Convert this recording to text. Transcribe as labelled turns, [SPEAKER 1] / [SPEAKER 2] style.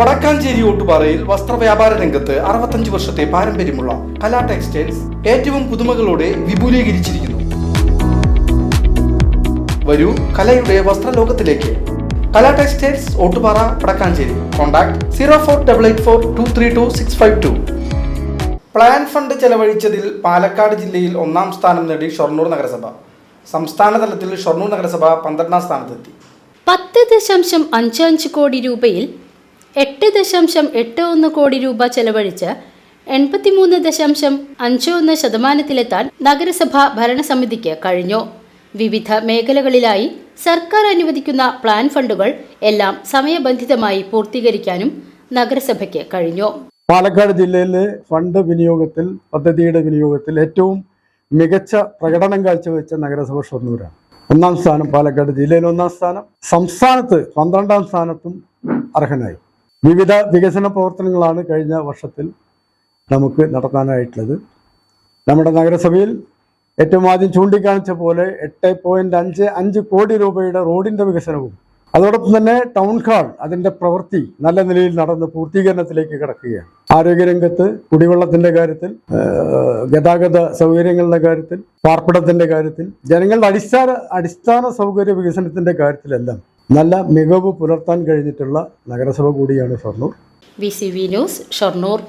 [SPEAKER 1] വടക്കാഞ്ചേരി ഓട്ടുപാറയിൽ വസ്ത്രവ്യാപാര രംഗത്ത് അറുപത്തഞ്ച് വർഷത്തെ പാരമ്പര്യമുള്ള കലാ ടെക്സ്റ്റൈൽസ് ഏറ്റവും പുതുമകളോടെ വിപുലീകരിച്ചിരിക്കുന്നു. വരൂ കലയുടെ വസ്ത്രലോകത്തിലേക്ക്. Kala textiles Ottupara Vadakkanchery. Contact zero four double eight four two three two six five two. Plan fund ചെലവഴിച്ചതിൽ Palakkad ജില്ലയിൽ ഒന്നാം സ്ഥാനം നേടി ഷൊർണൂർ നഗരസഭ. സംസ്ഥാന തലത്തിൽ ഷൊർണൂർ നഗരസഭ പന്ത്രണ്ടാം സ്ഥാനത്തെത്തി.
[SPEAKER 2] പത്ത് ദശാംശം അഞ്ച് അഞ്ച് കോടി രൂപയിൽ എട്ട് ദശാംശം എട്ട് ഒന്ന് കോടി രൂപ ചെലവഴിച്ച് എൺപത്തിമൂന്ന് ദശാംശം അഞ്ച് ഒന്ന് ശതമാനത്തിലെത്താൻ നഗരസഭ ഭരണസമിതിക്ക് കഴിഞ്ഞു. വിവിധ മേഖലകളിലായി സർക്കാർ അനുവദിക്കുന്ന പ്ലാൻ ഫണ്ടുകൾ എല്ലാം സമയബന്ധിതമായി പൂർത്തീകരിക്കാനും നഗരസഭയ്ക്ക് കഴിഞ്ഞു.
[SPEAKER 3] പാലക്കാട് ജില്ലയിലെ ഫണ്ട് വിനിയോഗത്തിൽ പദ്ധതിയുടെ വിനിയോഗത്തിൽ ഏറ്റവും മികച്ച പ്രകടനം കാഴ്ചവെച്ച നഗരസഭ ഷൊർണൂരാണ്. ഒന്നാം സ്ഥാനം പാലക്കാട് ജില്ലയിൽ ഒന്നാം സ്ഥാനം. സംസ്ഥാനത്ത് പന്ത്രണ്ടാം സ്ഥാനത്തും അർഹനായി. വിവിധ വികസന പ്രവർത്തനങ്ങളാണ് കഴിഞ്ഞ വർഷത്തിൽ നമുക്ക് നടത്താനായിട്ടുള്ളത്. നമ്മുടെ നഗരസഭയിൽ ഏറ്റവും ആദ്യം ചൂണ്ടിക്കാണിച്ച പോലെ എട്ട് പോയിന്റ് അഞ്ച് അഞ്ച് കോടി രൂപയുടെ റോഡിന്റെ വികസനവും അതോടൊപ്പം തന്നെ ടൗൺ ഹാൾ അതിന്റെ പ്രവൃത്തി നല്ല നിലയിൽ നടന്ന് പൂർത്തീകരണത്തിലേക്ക് കിടക്കുകയാണ്. ആരോഗ്യരംഗത്ത് കുടിവെള്ളത്തിന്റെ കാര്യത്തിൽ ഗതാഗത സൗകര്യങ്ങളുടെ കാര്യത്തിൽ പാർപ്പിടത്തിന്റെ കാര്യത്തിൽ ജനങ്ങളുടെ അടിസ്ഥാന അടിസ്ഥാന സൗകര്യ വികസനത്തിന്റെ കാര്യത്തിലെല്ലാം നല്ല മികവ് പുലർത്താൻ കഴിഞ്ഞിട്ടുള്ള നഗരസഭ കൂടിയാണ് Shoranur.
[SPEAKER 2] V C V news Shoranur.